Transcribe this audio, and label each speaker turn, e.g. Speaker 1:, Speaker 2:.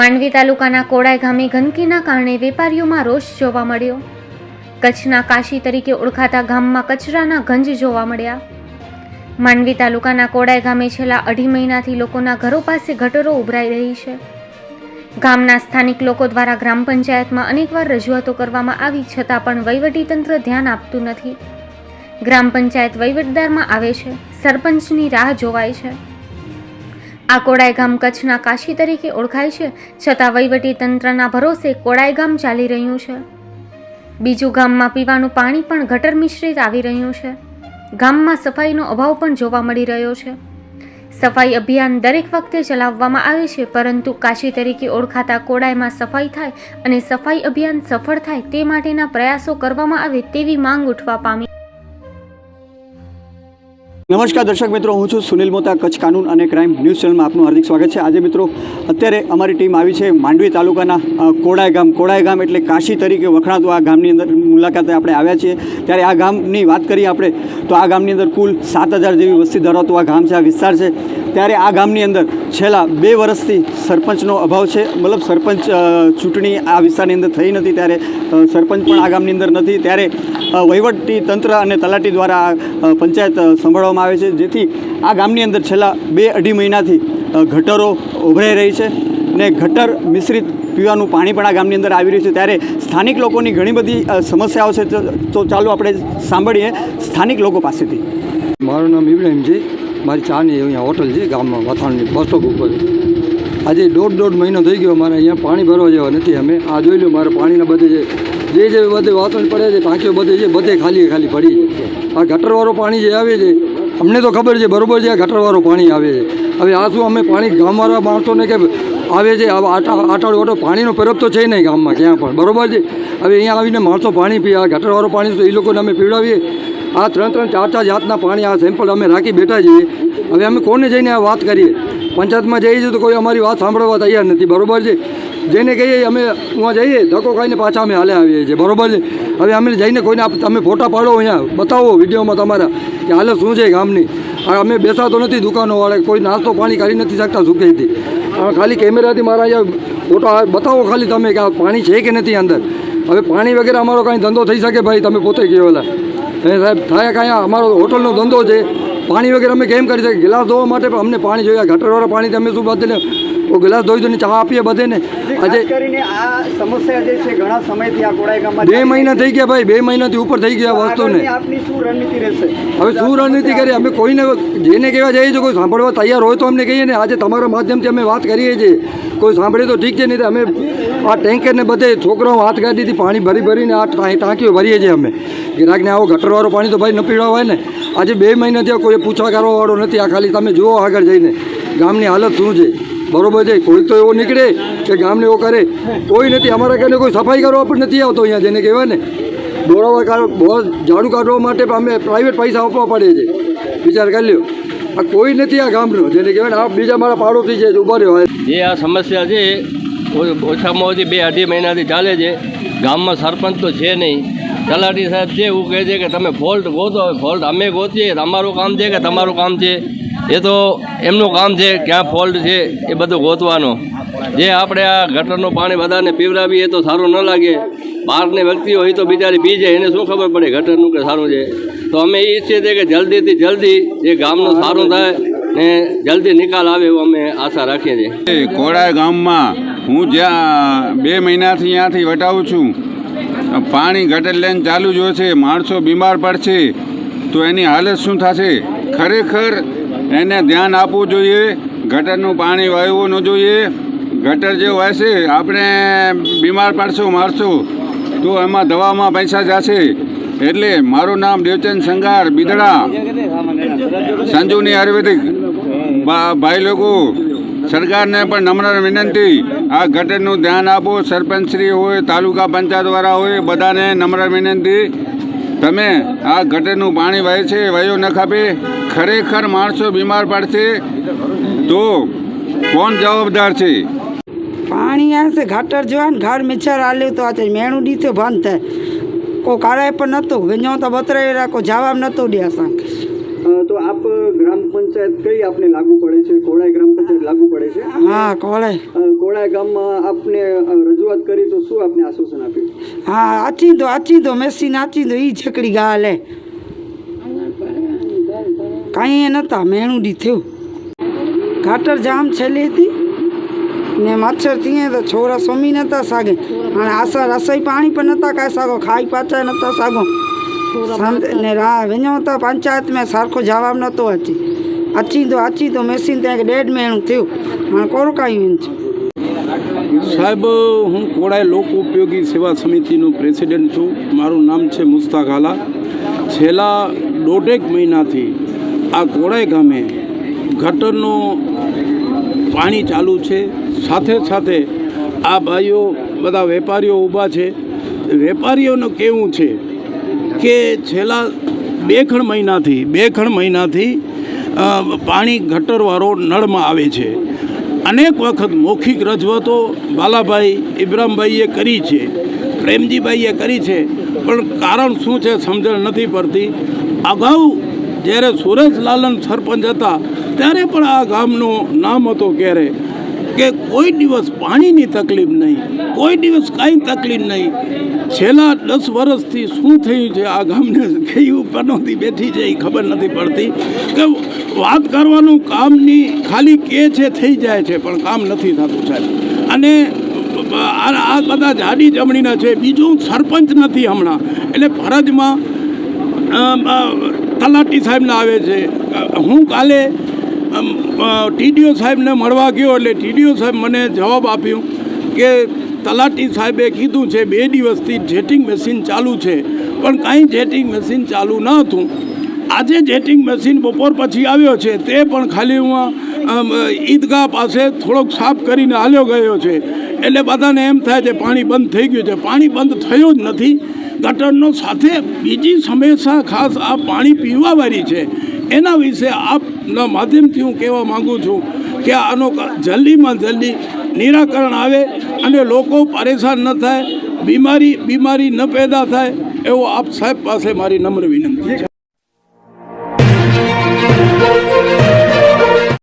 Speaker 1: માંડવી તાલુકાના કોડાઈ ગામે ગંદકીના કારણે વેપારીઓમાં રોષ જોવા મળ્યો. કચ્છના કાશી તરીકે ઓળખાતા ગામમાં કચરાના ગંજ જોવા મળ્યા. માંડવી તાલુકાના કોડાઈ ગામે છેલ્લા અઢી મહિનાથી લોકોના ઘરો પાસે ગટરો ઉભરાઈ રહી છે. ગામના સ્થાનિક લોકો દ્વારા ગ્રામ પંચાયતમાં અનેકવાર રજૂઆતો કરવામાં આવી છતાં પણ વહીવટીતંત્ર ધ્યાન આપતું નથી. ગ્રામ પંચાયત વહીવટદારમાં આવે છે. સરપંચની રાહ જોવાય છે. આ કોડાઈ ગામ કચ્છના કાશી તરીકે ઓળખાય છે, છતાં વહીવટી તંત્રના ભરોસે કોડાઈ ગામ ચાલી રહ્યું છે. બીજું ગામમાં પીવાનું પાણી પણ ગટર મિશ્રિત આવી રહ્યું છે. ગામમાં સફાઈનો અભાવ પણ જોવા મળી રહ્યો છે. સફાઈ અભિયાન દરેક વખતે ચલાવવામાં આવે છે, પરંતુ કાશી તરીકે ઓળખાતા કોડાઈમાં સફાઈ થાય અને સફાઈ અભિયાન સફળ થાય તે માટેના પ્રયાસો કરવામાં આવે તેવી માંગ ઉઠવા પામી
Speaker 2: નમસ્કાર દર્શક મિત્રો, હું છું સુનિલ મોતા, કચ્છ કાનૂન અને ક્રાઇમ ન્યૂઝ ચેનલમાં આપનું હાર્દિક સ્વાગત છે. આજે મિત્રો, અત્યારે અમારી ટીમ આવી છે માંડવી તાલુકાના કોડાય ગામ. કોડાય ગામ એટલે કાશી તરીકે વખણાતું આ ગામની અંદર મુલાકાતે આપણે આવ્યા છીએ. ત્યારે આ ગામની વાત કરીએ આપણે, તો આ ગામની અંદર કુલ સાત હજાર જેવી વસ્તી ધરાવતું આ ગામ છે, આ વિસ્તાર છે. ત્યારે આ ગામની અંદર છેલ્લા બે વર્ષથી સરપંચનો અભાવ છે. મતલબ સરપંચ ચૂંટણી આ વિસ્તારની અંદર થઈ નથી, ત્યારે સરપંચ પણ આ ગામની અંદર નથી. ત્યારે વહીવટી તંત્ર અને તલાટી દ્વારા પંચાયત સંભાળવામાં આવે છે. જેથી આ ગામની અંદર છેલ્લા બે અઢી મહિનાથી ગટરો ઉભરાઈ રહી છે ને ગટર મિશ્રિત પીવાનું પાણી પણ આ ગામની અંદર આવી રહ્યું છે. ત્યારે સ્થાનિક લોકોની ઘણી બધી સમસ્યાઓ છે. તો- ચાલો આપણે સાંભળીએ સ્થાનિક લોકો પાસેથી.
Speaker 3: મારું નામ ઇબ્રાહિમ મારી ચાની અહીંયા હોટલ છે ગામમાં, વથાણની, બસ સ્ટોપ ઉપર. આજે દોઢ દોઢ મહિનો થઈ ગયો. મારે અહીંયા પાણી ભરવા જવા નથી. અમે આ જોઈ લો મારે પાણીના બધે જે જે બધે વાસણ પડે છે ટાંકીઓ બધે છે, બધે ખાલી ખાલી પડી છે. આ ગટરવાળું પાણી જે આવે છે, અમને તો ખબર છે, બરોબર છે આ ગટરવાળું પાણી આવે છે. હવે આ શું અમે પાણી ગામવાળા માણસોને કે આવે છે આટાળો ઓટો પાણીનો પરબ તો છે નહીં ગામમાં ક્યાં પણ, બરોબર છે? હવે અહીંયા આવીને માણસો પાણી પીએ આ ગટરવાળું પાણી તો એ લોકોને અમે પીવડાવીએ. આ ત્રણ ત્રણ ચાર ચાર જાતના પાણી આ સેમ્પલ અમે રાખી બેઠા છીએ. હવે અમે કોને જઈને આ વાત કરીએ? પંચાયતમાં જઈએ છીએ તો કોઈ અમારી વાત સાંભળવા તૈયાર નથી, બરોબર છે? જેને કહીએ, અમે ત્યાં જઈએ, ધક્કો ખાઈને પાછા અમે હાલે આવીએ છીએ. બરોબર છે? હવે અમે જઈને કોઈને તમે ફોટા પાડો અહીંયા, બતાવો વિડીયોમાં તમારા, કે હાલે શું છે ગામની? અમે બેસાતો નથી દુકાનોવાળા, કોઈ નાસ્તો પાણી કરી નથી શકતા સુખેથી ખાલી કેમેરાથી મારા અહીંયા ફોટો બતાવો ખાલી તમે કે આ પાણી છે કે નથી અંદર. હવે પાણી વગેરે અમારો કાંઈ ધંધો થઈ શકે ભાઈ, તમે પોતે કહેવાલા એ સાહેબ, થાય કાંઈ અમારો હોટલનો ધંધો છે. પાણી વગેરે અમે કેમ કરી શકીએ? ગ્લાસ ધોવા માટે પણ અમને પાણી જોઈએ. ગટરવાળા પાણી તમે શું બદલે ઓ ગ્લાસ ધોઈ ધોઈને ચા આપીએ બધેને. આજે
Speaker 2: કરીને આ સમસ્યા જે છે ઘણા સમયથી આ કોડાઈ
Speaker 3: બે મહિના થઈ ગયા ભાઈ બે મહિનાથી ઉપર થઈ ગયા વસ્તુને.
Speaker 2: આપની શું રણનીતિ રહેશે?
Speaker 3: હવે શું રણનીતિ કરીએ અમે કોઈને જેને કહેવા જઈએ છીએ કોઈ સાંભળવા તૈયાર હોય તો અમને કહીએ ને. આજે તમારા માધ્યમથી અમે વાત કરીએ છીએ. કોઈ સાંભળે તો ઠીક છે નહીં તો અમે આ ટેન્કરને બધે છોકરાઓ હાથ ગાડીથી પાણી ભરી ભરીને આ ટાંકીઓ ભરીએ છીએ અમે. ગ્રાહકને આવો ગટરવાળું પાણી તો ભાઈ ન પીવડાવાય ને. આજે બે મહિનાથી કોઈ પૂછા કરવાવાળો નથી આ ખાલી. તમે જુઓ આગળ જઈને. ગામની હાલત શું છે? બરોબર છે. કોઈ તો એવો નીકળે કે ગામને એવો કરે. કોઈ નથી. અમારા ઘરે કોઈ સફાઈ કરવા પણ નથી આવતો અહીંયા જેને કહેવાય ને. કાઢ. બહુ ઝાડુ કાઢવા માટે અમે પ્રાઇવેટ પૈસા આપવા પડે છે. વિચાર કરી લ્યો. આ કોઈ નથી આ ગામનો. જેને કહેવાય આ બીજા મારા પાડોશી છે ઊભા રહ્યો
Speaker 4: જે આ સમસ્યા છે ઓછામાં ઓછી બે અઢી મહિનાથી ચાલે છે. ગામમાં સરપંચ તો છે નહીં. તલાટી સાહેબ છે, એવું કહે છે કે તમે ફોલ્ટ ગોતો. ફોલ્ટ અમે ગોતીએ. અમારું કામ છે કે તમારું કામ છે? એ તો એમનું કામ છે, ક્યાં ફોલ્ટ છે, એ બધું ગોતવાનો. જે આપણે આ ગટરનું પાણી બધાને પીવડાવીએ તો સારું ન લાગે. બહારની વ્યક્તિ હોય તો બિચારી પી જાય, એને શું ખબર પડે ગટરનું કે સારું છે? તો અમે એ ઈચ્છીએ છીએ કે જલ્દીથી જલ્દી જે ગામનું સારું થાય ને જલ્દી નિકાલ આવે એવો અમે આશા રાખીએ છીએ.
Speaker 5: કોડા ગામમાં હું જ્યાં બે મહિનાથી ત્યાંથી વટાવું છું, પાણી ગટર લેન ચાલુ જ હોય છે, માણસો બીમાર પડશે, તો એની હાલત શું થશે? ખરેખર એને ધ્યાન આપવું જોઈએ. ગટરનું પાણી વાયવું ન જોઈએ. ગટર જે હોય આપણે બીમાર પડશું, મારશું, તો એમાં દવામાં પૈસા જશે. એટલે મારું નામ દેવચંદ સંગાર બિદડા. સંજુની આયુર્વેદિક ભાઈ લોકો, સરકારને પણ નમ્ર વિનંતી. આ ગટરનું ધ્યાન આપો. સરપંચશ્રી હોય, તાલુકા પંચાયતવાળા હોય, બધાને નમ્ર વિનંતી. તમે આ ગટરનું પાણી વહે છે વયો ન ખાપે, ખરેખર માણસો બીમાર પડશે, તો કોણ જવાબદાર છે?
Speaker 6: પાણી આવશે ઘાટર જોવા ઘર મિક્સર આલ્યું તો આજે મેણું દીધું બંધ થાય. કોઈ કારાય પણ નહોતું વિഞ്ഞો તો બતરાઈ રાખો, જવાબ નહોતું દે અસાં
Speaker 2: તો આપ ગ્રામ પંચાયત કઈ આપને લાગુ પડે છે? કોળાય ગ્રામ પંચાયત લાગુ પડે છે?
Speaker 6: હા
Speaker 2: કોળાય કોળાય ગામમાં આપને રજૂઆત કરી તો શું આપને આશ્વાસન આપ્યું?
Speaker 6: હા આચીંદો આચીંદો મેસીન આચીંદો એ છકડી ગાલે. કાંઈ એ નતા મેણું દી થયું. ઘાટર જામ છેલ્લી હતી. ને મચ્છર થઈએ તો છોરા સોમી નતા સાગે. અને આસા રસોઈ પાણી પણ નતા કાંઈ સાગો ખાઈ પાછા નતા સાગો. ने राह वञूं था पंचायत में सरखो जवाबु અચી તો अची थो अची थो मेसिन ते ॾेढ महीनो थियो हाणे कोरकायूं
Speaker 7: સાહેબ હું કોડાય લોક ઉપયોગી સેવા સમિતિનો પ્રેસિડેન્ટ છું. મારું નામ છે મુસ્તાક આલા. છેલ્લા દોઢેક મહિનાથી આ કોડાય ગામે ગટરનું પાણી ચાલુ છે. સાથે સાથે આ ભાઈઓ બધા વેપારીઓ ઊભા છે. વેપારીઓનું કેવું છે? કે છેલ્લા બે ખણ મહિનાથી, બે ખણ મહિનાથી પાણી ગટરવાળો નળમાં આવે છે. અનેક વખત મૌખિક રજૂઆતો બાલાભાઈ ઇબ્રામભાઈએ કરી છે, પ્રેમજીભાઈએ કરી છે, પણ કારણ શું છે સમજણ નથી પડતી. અગાઉ જ્યારે સુરેશ લાલન સરપંચ હતા, ત્યારે પણ આ ગામનું નામ હતું ક્યારે? કે કોઈ દિવસ પાણીની તકલીફ નહીં, કોઈ દિવસ કાંઈ તકલીફ નહીં. છેલ્લા દસ વર્ષથી શું થયું છે? આ ગામને કઈ ઉપરથી બેઠી છે એ ખબર નથી પડતી. કે વાત કરવાનું કામની ખાલી કે છે, થઈ જાય છે, પણ કામ નથી થતું, સાહેબ. અને આ બધા જાડી જમણીના છે. બીજું સરપંચ નથી હમણાં. એટલે ફરજમાં તલાટી સાહેબના આવે છે. હું કાલે ટીડીઓ સાહેબને મળવા ગયો એટલે ટીડીઓ સાહેબ મને જવાબ આપ્યું કે તલાટી સાહેબે કીધું છે બે દિવસથી જેટિંગ મશીન ચાલુ છે, પણ કાંઈ જેટિંગ મશીન ચાલુ ન હતું. આજે જેટિંગ મશીન બપોર પછી આવ્યો છે, તે પણ ખાલી હું ઈદગાહ પાસે થોડોક સાફ કરીને હાલ્યો ગયો છે. એટલે બધાને એમ થાય છે પાણી બંધ થઈ ગયું છે. પાણી બંધ થયું જ નથી. ગટરનો સાથે બીજી સમસ્યા ખાસ આ પાણી પીવાવાળી છે. એના વિશે આપના માધ્યમથી હું કહેવા માગું છું કે આનો જલ્દીમાં જલ્દી નિરાકરણ આવે અને લોકો પરેશાન ન થાય, બીમારી બીમારી ન પેદા થાય, એવો આપ સાહેબ પાસે મારી નમ્ર વિનંતી છે.